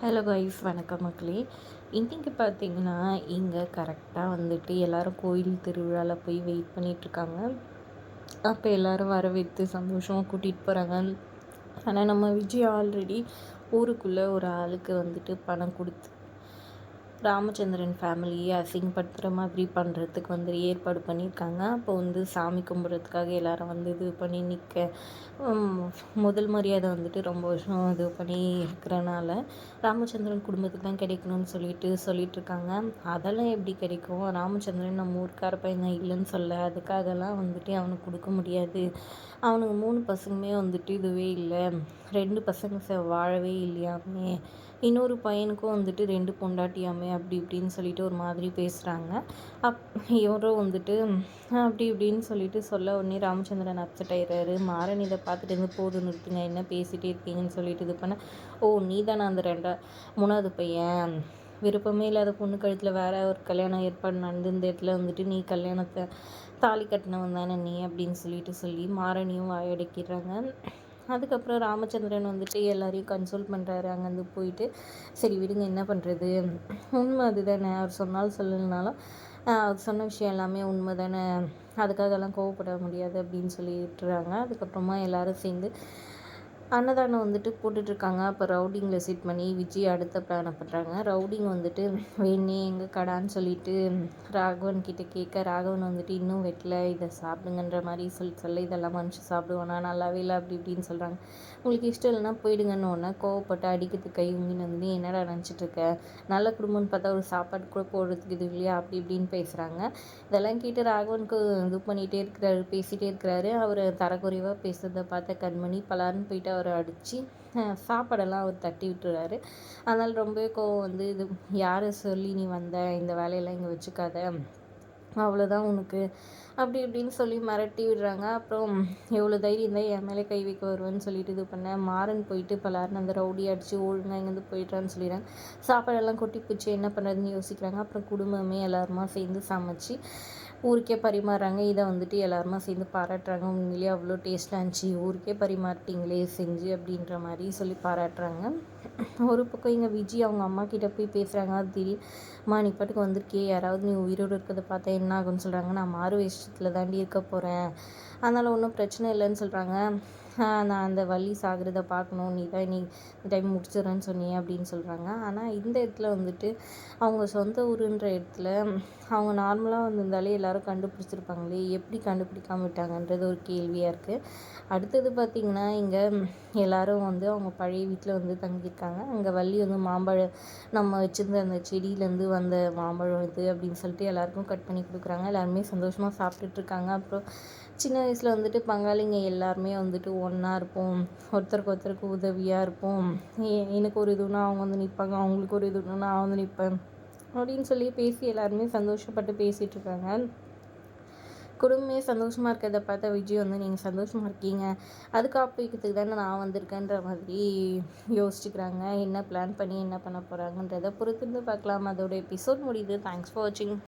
Hello guys வணக்கம் மக்களே. இன்றைக்கி பார்த்தீங்கன்னா இங்கே கரெக்டாக வந்துட்டு எல்லோரும் கோயில் திருவிழாவில் போய் வெயிட் பண்ணிகிட்ருக்காங்க அப்போ எல்லோரும் வரவேற்று சந்தோஷமாக கூட்டிகிட்டு போகிறாங்க ஆனால் நம்ம விஜய் ஆல்ரெடி ஊருக்குள்ளே ஒரு ஆளுக்கு வந்துட்டு பணம் கொடுத்து ராமச்சந்திரன் ஃபேமிலியை அசிங்கப்படுத்துகிற மாதிரி பண்ணுறதுக்கு வந்து ஏற்பாடு பண்ணியிருக்காங்க. அப்போ வந்து சாமி கும்பிட்றதுக்காக எல்லாரும் வந்து இது பண்ணி நிற்க முதல் மரியாதை வந்துட்டு ரொம்ப வருஷம் இது பண்ணி இருக்கிறனால ராமச்சந்திரன் குடும்பத்துக்கு தான் கிடைக்கணும்னு சொல்லிட்டு சொல்லிட்டு இருக்காங்க. அதெல்லாம் எப்படி கிடைக்கும்? ராமச்சந்திரன் நம்ம ஊருக்கார பையன் இல்லைன்னு சொல்ல அதுக்காகலாம் வந்துட்டு அவனுக்கு கொடுக்க முடியாது. அவனுக்கு மூணு பசங்களுமே வந்துட்டு இதுவே இல்லை. ரெண்டு பசங்க வாழவே இல்லையாமே. இன்னொரு பையனுக்கும் வந்துட்டு ரெண்டு பொண்டாட்டியாமே அப்படி இப்படின்னு சொல்லிட்டு ஒரு மாதிரி பேசுகிறாங்க அப் இவரும் வந்துட்டு அப்படி இப்படின்னு சொல்லிட்டு சொல்ல உடனே ராமச்சந்திரன் அப்செட் ஆயிடுறாரு. மாறன் இதை பார்த்துட்டு இருந்து போதும் நிறுத்துங்க என்ன பேசிகிட்டே இருக்கீங்கன்னு சொல்லிட்டு இது பண்ண ஓ நீ தானே அந்த ரெண்டா மூணாவது பையன். விருப்பமே இல்லாத பொண்ணு கழுத்தில் வேற ஒரு கல்யாணம் ஏற்பாடு நடந்து இந்த இடத்துல வந்துட்டு நீ கல்யாணத்தை தாலி கட்டினவன் தானே நீ? அப்படின்னு சொல்லிட்டு சொல்லி மாறனியும் வாயடைக்கிறாங்க. அதுக்கப்புறம் ராமச்சந்திரன் வந்துட்டு எல்லாரையும் கன்சோல் பண்ணுறாரு அங்கேருந்து போயிட்டு சரி விடுங்க என்ன பண்ணுறது உண்மை அதுதானே. அவர் சொன்னாலும் சொல்லலனாலும் அவர் சொன்ன விஷயம் எல்லாமே உண்மை தானே அதுக்காகலாம் கோவப்பட முடியாது அப்படின்னு சொல்லிட்டுறாங்க. அதுக்கப்புறமா எல்லோரும் சேர்ந்து அன்னதானம் வந்துட்டு போட்டுட்ருக்காங்க. அப்போ ரவுடிங்கில் செட் பண்ணி விஜய் அடுத்த பிளானை பண்ணுறாங்க ரவுடிங் வந்துட்டு வேணே எங்கே கடான்னு சொல்லிட்டு ராகவன் கிட்டே கேட்க ராகவன் வந்துட்டு இன்னும் வெட்டல. இதை சாப்பிடுங்கன்ற மாதிரி சொல்லி சொல்ல இதெல்லாம் மனுஷன் சாப்பிடுவானா? நல்லாவே இல்லை அப்படி இப்படின்னு சொல்கிறாங்க உங்களுக்கு இஷ்டம் இல்லைன்னா போயிடுங்கன்னு ஒன்று கோவப்பட்டு அடிக்கிறது கை உங்கின்னு வந்து என்னடா நினச்சிட்ருக்க நல்ல குடும்பம்னு பார்த்தா ஒரு சாப்பாடு கூட போடுறதுக்கு இது இல்லையா? அப்படி இப்படின்னு பேசுகிறாங்க இதெல்லாம் கேட்டு ராகவனுக்கு இது பண்ணிகிட்டே இருக்கிறாரு பேசிகிட்டே இருக்கிறாரு. அவர் தரக்குறைவாக பேசுகிறத பார்த்த கண்மணி பலாருன்னு போயிட்டு அவர் அடித்து சாப்பாடெல்லாம் அவர் தட்டி விட்டுறாரு. அதனால் ரொம்பவே கோவம் வந்து இது யாரை சொல்லி நீ வந்த? இந்த வேலையெல்லாம் இங்கே வச்சுக்காத. அவ்வளோதான் உனக்கு. அப்படி இப்படின்னு சொல்லி மிரட்டி விடுறாங்க. அப்புறம் எவ்வளோ தைரியம் இருந்தால் என் மேலே கை வைக்க வருவேன்னு சொல்லிட்டு இது பண்ணேன் மாறன் போயிட்டு பலாருன்னு அந்த ரவுடி அடித்து ஒழுங்காக இங்கேருந்து போயிட்டான்னு சொல்லிடுறாங்க. சாப்பாடெல்லாம் கொட்டி பிடிச்சி என்ன பண்ணுறதுன்னு யோசிக்கிறாங்க. அப்புறம் குடும்பமே எல்லாருமா சேர்ந்து சமைச்சு ஊருக்கே பரிமாறுறாங்க. இதை வந்துட்டு எல்லாருமா சேர்ந்து பாராட்டுறாங்க. உண்மையிலேயே அவ்வளோ டேஸ்ட்டாக இருந்துச்சு. ஊருக்கே பரிமாறிட்டீங்களே செஞ்சு அப்படின்ற மாதிரி சொல்லி பாராட்டுறாங்க. ஒரு பக்கம் இங்கே விஜய் அவங்க அம்மா கிட்ட போய் பேசுகிறாங்க அது தெரியும் அம்மா நீ பாட்டுக்கு வந்திருக்கே யாராவது நீ உயிரோடு இருக்கிறத பார்த்தா என்ன ஆகும்னு சொல்கிறாங்க நான் மாறு வேஷத்தில் தாண்டி இருக்க போகிறேன் அதனால் ஒன்றும் பிரச்சனை இல்லைன்னு சொல்கிறாங்க நான் அந்த வள்ளி சாகிறத பார்க்கணும். நீ தான் நீ இந்த டைம் முடிச்சிடுறேன்னு சொன்னியே அப்படின்னு சொல்கிறாங்க ஆனால் இந்த இடத்துல வந்துட்டு அவங்க சொந்த ஊருன்ற இடத்துல அவங்க நார்மலாக வந்திருந்தாலே எல்லோரும் கண்டுபிடிச்சிருப்பாங்களே எப்படி கண்டுபிடிக்காம விட்டாங்கன்றது ஒரு கேள்வியாக இருக்குது அடுத்தது பார்த்திங்கன்னா இங்கே எல்லோரும் வந்து அவங்க பழைய வீட்டில் வந்து தங்கியிருக்காங்க. அங்கே வள்ளி வந்து மாம்பழம் நம்ம வச்சுருந்த அந்த செடியிலேருந்து வந்த மாம்பழம் இது அப்படின்னு சொல்லிட்டு எல்லாருக்கும் கட் பண்ணி கொடுக்குறாங்க. எல்லாருமே சந்தோஷமாக சாப்பிட்டுட்ருக்காங்க அப்புறம் சின்ன வயசில் வந்துட்டு பங்காளிங்க எல்லாருமே வந்துட்டு ஒன்றா இருப்போம். ஒருத்தருக்கு ஒருத்தருக்கு உதவியாக இருப்போம். எனக்கு ஒரு இதுன்னா அவங்க வந்து நிற்பாங்க அவங்களுக்கு ஒரு இதுனா நான் வந்து நிற்பேன் அப்படின்னு சொல்லி பேசி எல்லாருமே சந்தோஷப்பட்டு பேசிகிட்டு இருக்காங்க. குடும்பமே சந்தோஷமாக இருக்கிறத பார்த்தா விஜய் வந்து நீங்கள் சந்தோஷமாக இருக்கீங்க. அது காப்பீக்கிறதுக்கு தானே நான் வந்திருக்கேன்ற மாதிரி யோசிச்சுக்கிறாங்க. என்ன பிளான் பண்ணி என்ன பண்ண போகிறாங்கன்றதை பொறுத்திருந்து பார்க்கலாம். அதோட எபிசோட் முடியுது. தேங்க்ஸ் ஃபார் வாட்சிங்